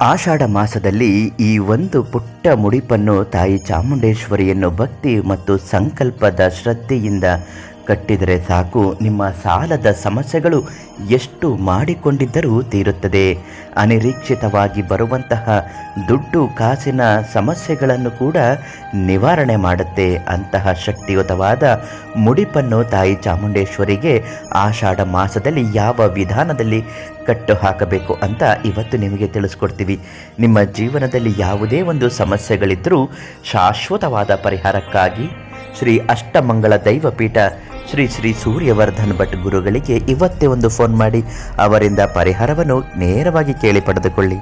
ಆಷಾಢ ಮಾಸದಲ್ಲಿ ಈ ಒಂದು ಪುಟ್ಟ ಮುಡಿಪನ್ನು ತಾಯಿ ಚಾಮುಂಡೇಶ್ವರಿಯನ್ನು ಭಕ್ತಿ ಮತ್ತು ಸಂಕಲ್ಪದ ಶ್ರದ್ಧೆಯಿಂದ ಕಟ್ಟಿದರೆ ಸಾಕು. ನಿಮ್ಮ ಸಾಲದ ಸಮಸ್ಯೆಗಳು ಎಷ್ಟು ಮಾಡಿಕೊಂಡಿದ್ದರೂ ತೀರುತ್ತದೆ. ಅನಿರೀಕ್ಷಿತವಾಗಿ ಬರುವಂತಹ ದುಡ್ಡು ಕಾಸಿನ ಸಮಸ್ಯೆಗಳನ್ನು ಕೂಡ ನಿವಾರಣೆ ಮಾಡುತ್ತೆ. ಅಂತಹ ಶಕ್ತಿಯುತವಾದ ಮುಡಿಪನ್ನು ತಾಯಿ ಚಾಮುಂಡೇಶ್ವರಿಗೆ ಆಷಾಢ ಮಾಸದಲ್ಲಿ ಯಾವ ವಿಧಾನದಲ್ಲಿ ಕಟ್ಟು ಹಾಕಬೇಕು ಅಂತ ಇವತ್ತು ನಿಮಗೆ ತಿಳಿಸ್ಕೊಡ್ತೀವಿ. ನಿಮ್ಮ ಜೀವನದಲ್ಲಿ ಯಾವುದೇ ಒಂದು ಸಮಸ್ಯೆಗಳಿದ್ದರೂ ಶಾಶ್ವತವಾದ ಪರಿಹಾರಕ್ಕಾಗಿ ಶ್ರೀ ಅಷ್ಟಮಂಗಳ ದೈವಪೀಠ ಶ್ರೀ ಶ್ರೀ ಸೂರ್ಯವರ್ಧನ್ ಭಟ್ ಗುರುಗಳಿಗೆ ಇವತ್ತೇ ಒಂದು ಫೋನ್ ಮಾಡಿ ಅವರಿಂದ ಪರಿಹಾರವನ್ನು ನೇರವಾಗಿ ಕೇಳಿ ಪಡೆದುಕೊಳ್ಳಿ.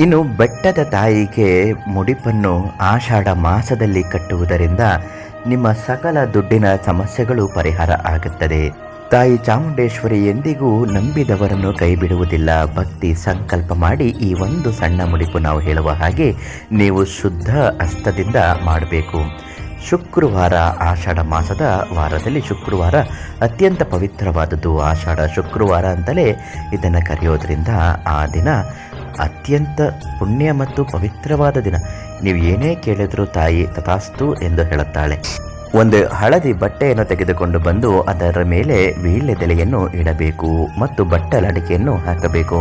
ಇನ್ನು ಬೆಟ್ಟದ ತಾಯಿಗೆ ಮುಡಿಪನ್ನು ಆಷಾಢ ಮಾಸದಲ್ಲಿ ಕಟ್ಟುವುದರಿಂದ ನಿಮ್ಮ ಸಕಲ ದುಡ್ಡಿನ ಸಮಸ್ಯೆಗಳು ಪರಿಹಾರ ಆಗುತ್ತದೆ. ತಾಯಿ ಚಾಮುಂಡೇಶ್ವರಿ ಎಂದಿಗೂ ನಂಬಿದವರನ್ನು ಕೈಬಿಡುವುದಿಲ್ಲ. ಭಕ್ತಿ ಸಂಕಲ್ಪ ಮಾಡಿ ಈ ಒಂದು ಸಣ್ಣ ಮುಡಿಪು ನಾವು ಹೇಳುವ ಹಾಗೆ ನೀವು ಶುದ್ಧ ಹಸ್ತದಿಂದ ಮಾಡಬೇಕು. ಶುಕ್ರವಾರ ಆಷಾಢ ಮಾಸದ ವಾರದಲ್ಲಿ ಶುಕ್ರವಾರ ಅತ್ಯಂತ ಪವಿತ್ರವಾದದ್ದು ಆಷಾಢ ಶುಕ್ರವಾರ ಅಂತಲೇ ಇದನ್ನು ಕರೆಯೋದ್ರಿಂದ ಆ ದಿನ ಅತ್ಯಂತ ಪುಣ್ಯ ಮತ್ತು ಪವಿತ್ರವಾದ ದಿನ. ನೀವು ಏನೇ ಕೇಳಿದರೂ ತಾಯಿ ತಥಾಸ್ತು ಎಂದು ಹೇಳುತ್ತಾಳೆ. ಒಂದು ಹಳದಿ ಬಟ್ಟೆಯನ್ನು ತೆಗೆದುಕೊಂಡು ಬಂದು ಅದರ ಮೇಲೆ ವೀಳ್ಯದೆಲೆಯನ್ನು ಇಡಬೇಕು ಮತ್ತು ಬಟ್ಟಲಡಿಕೆಯನ್ನು ಹಾಕಬೇಕು.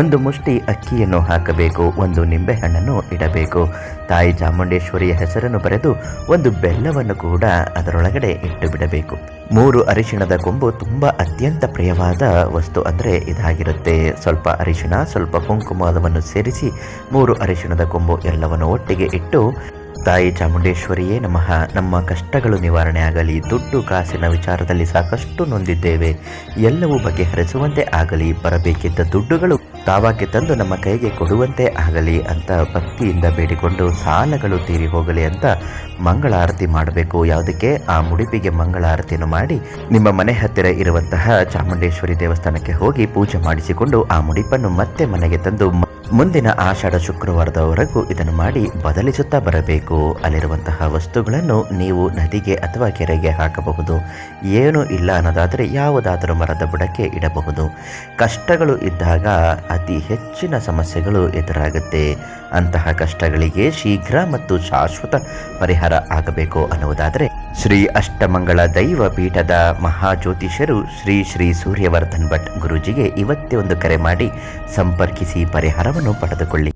ಒಂದು ಮುಷ್ಟಿ ಅಕ್ಕಿಯನ್ನು ಹಾಕಬೇಕು, ಒಂದು ನಿಂಬೆಹಣ್ಣನ್ನು ಇಡಬೇಕು. ತಾಯಿ ಚಾಮುಂಡೇಶ್ವರಿಯ ಹೆಸರನ್ನು ಬರೆದು ಒಂದು ಬೆಲ್ಲವನ್ನು ಕೂಡ ಅದರೊಳಗಡೆ ಇಟ್ಟು ಬಿಡಬೇಕು. ಮೂರು ಅರಿಶಿಣದ ಕೊಂಬು ತುಂಬ ಅತ್ಯಂತ ಪ್ರಿಯವಾದ ವಸ್ತು ಅಂದರೆ ಇದಾಗಿರುತ್ತೆ. ಸ್ವಲ್ಪ ಅರಿಶಿಣ, ಸ್ವಲ್ಪ ಕುಂಕುಮವನ್ನು ಸೇರಿಸಿ ಮೂರು ಅರಿಶಿಣದ ಕೊಂಬು ಎಲ್ಲವನ್ನು ಒಟ್ಟಿಗೆ ಇಟ್ಟು ತಾಯಿ ಚಾಮುಂಡೇಶ್ವರಿಯೇ ನಮಃ. ನಮ್ಮ ಕಷ್ಟಗಳು ನಿವಾರಣೆ ಆಗಲಿ, ದುಡ್ಡು ಕಾಸಿನ ವಿಚಾರದಲ್ಲಿ ಸಾಕಷ್ಟು ನೊಂದಿದ್ದೇವೆ. ಎಲ್ಲವೂ ಬಗೆಹರಿಸುವಂತೆ ಆಗಲಿ, ಬರಬೇಕಿದ್ದ ದುಡ್ಡುಗಳು ತಾವಾಗಿ ತಂದು ನಮ್ಮ ಕೈಗೆ ಕೊಡುವಂತೆ ಆಗಲಿ ಅಂತ ಭಕ್ತಿಯಿಂದ ಬೇಡಿಕೊಂಡು ಸಾಲಗಳು ತೀರಿ ಹೋಗಲಿ ಅಂತ ಮಂಗಳಾರತಿ ಮಾಡಬೇಕು. ಯಾವುದಕ್ಕೆ? ಆ ಮುಡಿಪಿಗೆ ಮಂಗಳಾರತಿಯನ್ನು ಮಾಡಿ ನಿಮ್ಮ ಮನೆ ಹತ್ತಿರ ಇರುವಂತಹ ಚಾಮುಂಡೇಶ್ವರಿ ದೇವಸ್ಥಾನಕ್ಕೆ ಹೋಗಿ ಪೂಜೆ ಮಾಡಿಸಿಕೊಂಡು ಆ ಮುಡಿಪನ್ನು ಮತ್ತೆ ಮನೆಗೆ ತಂದು ಮುಂದಿನ ಆಷಾಢ ಶುಕ್ರವಾರದವರೆಗೂ ಇದನ್ನು ಮಾಡಿ ಬದಲಿಸುತ್ತಾ ಬರಬೇಕು. ಅಲ್ಲಿರುವಂತಹ ವಸ್ತುಗಳನ್ನು ನೀವು ನದಿಗೆ ಅಥವಾ ಕೆರೆಗೆ ಹಾಕಬಹುದು. ಏನೂ ಇಲ್ಲ ಅನ್ನೋದಾದರೆ ಯಾವುದಾದರೂ ಮರದ ಬುಡಕ್ಕೆ ಇಡಬಹುದು. ಕಷ್ಟಗಳು ಇದ್ದಾಗ ಅತಿ ಹೆಚ್ಚಿನ ಸಮಸ್ಯೆಗಳು ಎದುರಾಗುತ್ತೆ. ಅಂತಹ ಕಷ್ಟಗಳಿಗೆ ಶೀಘ್ರ ಮತ್ತು ಶಾಶ್ವತ ಪರಿಹಾರ ಆಗಬೇಕು ಅನ್ನುವುದಾದರೆ ಶ್ರೀ ಅಷ್ಟಮಂಗಳ ದೈವ ಪೀಠದ ಮಹಾಜ್ಯೋತಿಷರು ಶ್ರೀ ಶ್ರೀ ಸೂರ್ಯವರ್ಧನ್ ಭಟ್ ಗುರುಜಿಗೆ ಇವತ್ತೇ ಒಂದು ಕರೆ ಮಾಡಿ ಸಂಪರ್ಕಿಸಿ ಪರಿಹಾರವನ್ನು ಪಡೆದುಕೊಳ್ಳಿ